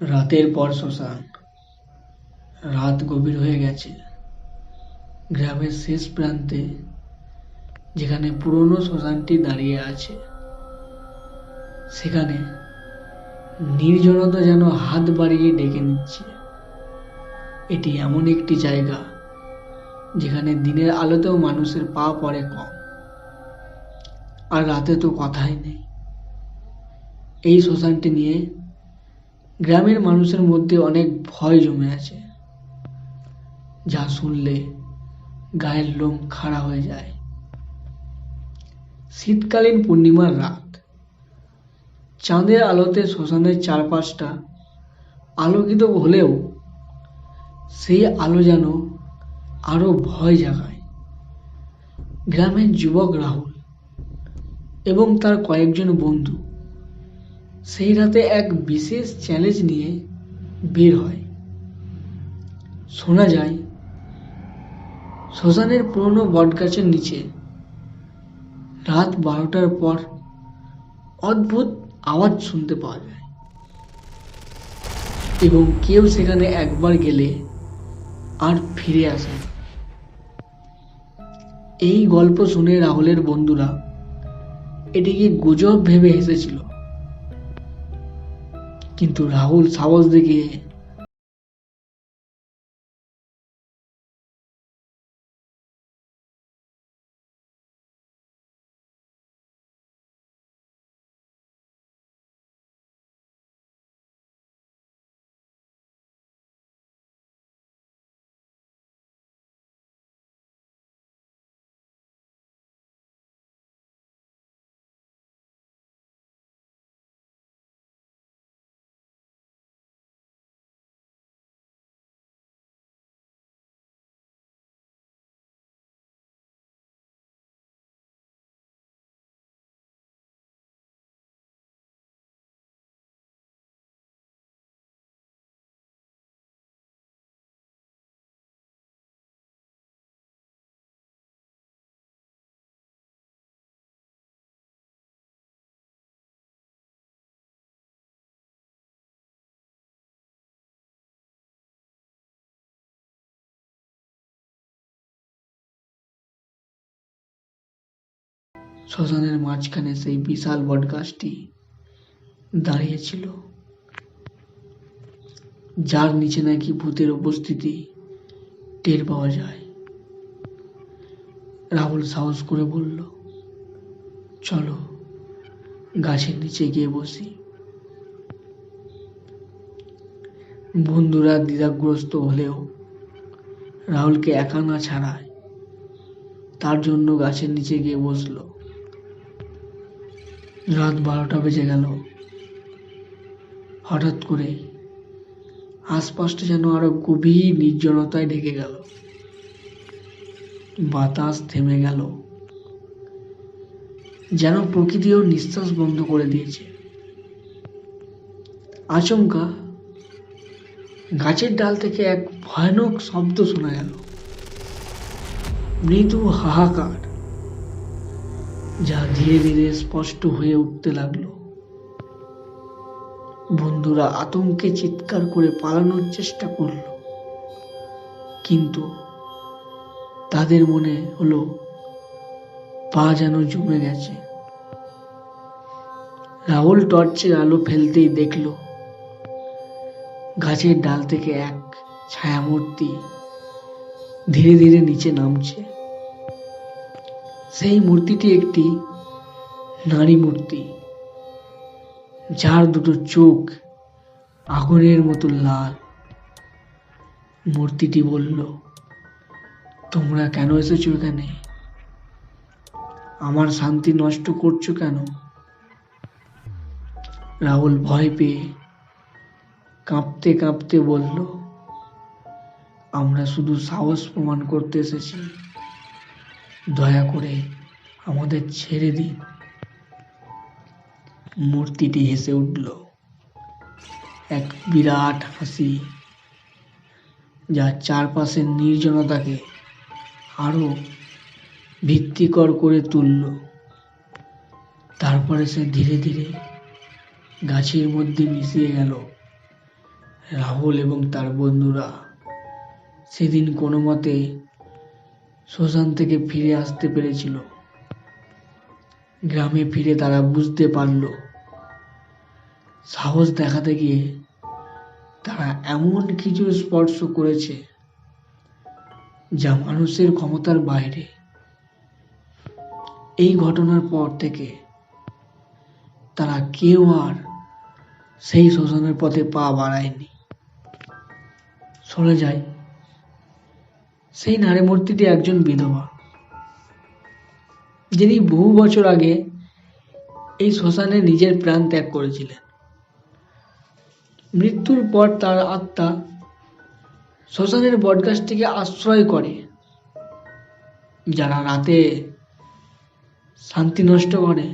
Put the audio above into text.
রাতের পর শ্মশান। রাত গভীর হয়ে গেছে। গ্রামের শেষ প্রান্তে, যেখানে পুরনো শ্মশানটি দাঁড়িয়ে আছে, সেখানে নির্জনতা যেন হাত বাড়িয়ে ডেকে নিচ্ছে। এটি এমন একটি জায়গা, যেখানে দিনের আলোতেও মানুষের পা পড়ে কম। আর রাতে তো কথাই নেই। এই শ্মশানটি নিয়ে গ্রামের মানুষের মধ্যে অনেক ভয় জমে আছে। যা শুনলে গায়ের লোম খাড়া হয়ে যায়। শীতকালীন পূর্ণিমার রাত। চাঁদের আলোতে শ্মশানের চারপাশটা আলোকিত হলেও সেই আলো যেন আরও ভয় জাগায়। গ্রামের যুবক রাহুল এবং তার কয়েকজন বন্ধু সেই রাতে এক বিশেষ চ্যালেঞ্জ নিয়ে বের হয় শোনা যায়, শ্মশানের পুরনো বটগাছের নিচে রাত বারোটার পর অদ্ভুত আওয়াজ শুনতে পাওয়া যায় এবং কেউ সেখানে একবার গেলে আর ফিরে আসে। এই গল্প শুনে রাহুলের বন্ধুরা এটিকে গুজব ভেবে হেসেছিল কিন্তু রাহুল সাহস দেখিয়ে শ্মশানের মাঝখানে সেই বিশাল বটগাছটি দাঁড়িয়েছিল। যার নিচে নাকি ভূতের উপস্থিতি টের পাওয়া যায়। রাহুল সাহস করে বলল, চলো, গাছের নিচে গিয়ে বসি। বন্ধুরা দ্বিধাগ্রস্ত হলেও রাহুলকে একা না ছাড়ায় তার জন্য গাছের নিচে গিয়ে বসল। রাত বারোটা বেজে গেল। হঠাৎ করে আশপাশটা যেন আরও গভীর নির্জনতায় ঢেকে গেল। বাতাস থেমে গেল। যেন প্রকৃতিও নিঃশ্বাস বন্ধ করে দিয়েছে। আচমকা গাছের ডাল থেকে এক ভয়ানক শব্দ শোনা গেল। মৃদু হাহাকার। যা ধীরে ধীরে স্পষ্ট হয়ে উঠতে লাগল। বন্ধুরা আতঙ্কে চিৎকার করে পালানোর চেষ্টা করল। কিন্তু তাদের মনে হলো, পা যেন জমে গেছে। রাহুল টর্চের আলো ফেলতেই দেখল, গাছের ডাল থেকে এক ছায়ামূর্তি ধীরে ধীরে নিচে নামছে। সেই মূর্তিটি একটি নারী মূর্তি, যার দুটো চোখ আগুনের মতো লাল। মূর্তিটি বলল, তোমরা কেন এসেছ এখানে? আমার শান্তি নষ্ট করছ কেন? রাহুল ভয় পেয়ে কাঁপতে কাঁপতে বলল, আমরা শুধু সাহস প্রমাণ করতে এসেছি। দয়া করে আমাদের ছেড়ে দিন। মূর্তিটি হেসে উঠল। এক বিরাট হাসি, যা চারপাশের নির্জনতাকে আরও ভিত্তিকর করে তুলল। তারপরে সে ধীরে ধীরে গাছের মধ্যে মিশিয়ে গেল। রাহুল এবং তার বন্ধুরা সেদিন কোনো মতে শ্মশান থেকে ফিরে আসতে পেরেছিল। গ্রামে ফিরে তারা বুঝতে পারল। সাহস দেখাতে গিয়ে তারা এমন কিছু স্পর্শ করেছে যা মানুষের ক্ষমতার বাইরে। এই ঘটনার পর থেকে তারা কেউ আর সেই শ্মশানের পথে পা বাড়ায়নি। শোনা যায় সেই নারী মূর্তিটি একজন বিধবা। যিনি বহু বছর আগে এই শ্মশানে নিজের প্রাণ ত্যাগ করেছিলেন। মৃত্যুর পর তার আত্মা শ্মশানের বটগাছটিকে আশ্রয় করে, যারা রাতে শান্তি নষ্ট করে।